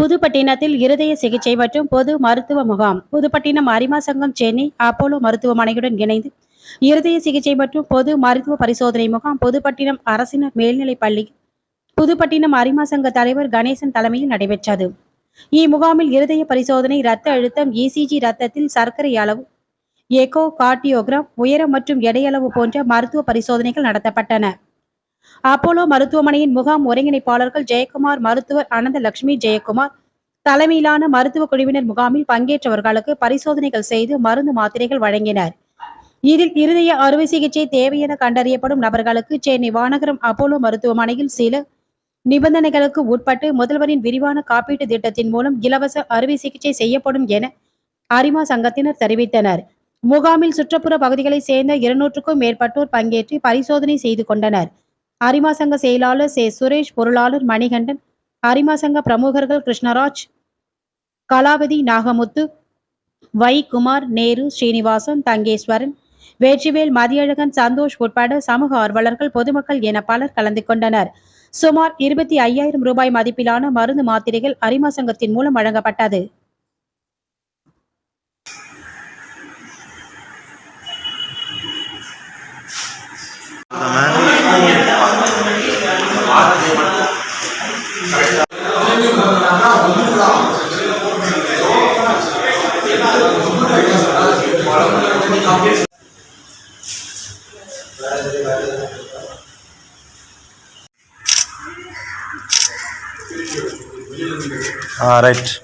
புதுப்பட்டினத்தில் இருதய சிகிச்சை மற்றும் பொது மருத்துவ முகாம் புதுப்பட்டினம் அரிமா சங்கம் சென்னை அப்போலோ மருத்துவமனையுடன் இணைந்து இருதய சிகிச்சை மற்றும் பொது மருத்துவ பரிசோதனை முகாம் புதுப்பட்டினம் அரசினர் மேல்நிலைப் பள்ளி புதுப்பட்டினம் அரிமா சங்க தலைவர் கணேசன் தலைமையில் நடைபெற்றது. இம்முகாமில் இருதய பரிசோதனை இரத்த அழுத்தம் இசிஜி ரத்தத்தில் சர்க்கரை அளவு எகோ கார்டியோகிராம் உயரம் மற்றும் எடையளவு போன்ற மருத்துவ பரிசோதனைகள் நடத்தப்பட்டன. அப்போலோ மருத்துவமனையின் முகாம் ஒருங்கிணைப்பாளர்கள் ஜெயக்குமார் மருத்துவர் அனந்தலட்சுமி ஜெயக்குமார். தலைமையிலான மருத்துவ குழுவினர் முகாமில் பங்கேற்றவர்களுக்கு பரிசோதனைகள் செய்து மருந்து மாத்திரைகள் வழங்கினர். இதில் இருதய அறுவை சிகிச்சை தேவையென கண்டறியப்படும் நபர்களுக்கு சென்னை வானகரம் அப்போலோ மருத்துவமனையில் சில நிபந்தனைகளுக்கு உட்பட்டு முதல்வரின் விரிவான காப்பீட்டு திட்டத்தின் மூலம் இலவச அறுவை சிகிச்சை செய்யப்படும் என அரிமா சங்கத்தினர் தெரிவித்தனர். முகாமில் சுற்றுப்புற பகுதிகளைச் சேர்ந்த இருநூற்றுக்கும் மேற்பட்டோர் பங்கேற்று பரிசோதனை செய்து கொண்டனர். அரிமா சங்க செயலாளர் சே சுரேஷ் பொருளாளர் மணிகண்டன் அரிமா சங்க பிரமுகர்கள் கிருஷ்ணராஜ் கலாவதி நாகமுத்து வை குமார் நேரு ஸ்ரீனிவாசன் தங்கேஸ்வரன் வெற்றிவேல் மதியழகன் சந்தோஷ் உட்பட சமூக ஆர்வலர்கள் பொதுமக்கள் என பலர் கலந்து கொண்டனர். சுமார் இருபத்தி ஐயாயிரம் ரூபாய் மதிப்பிலான மருந்து மாத்திரைகள் அரிமா சங்கத்தின் மூலம் வழங்கப்பட்டது. All right.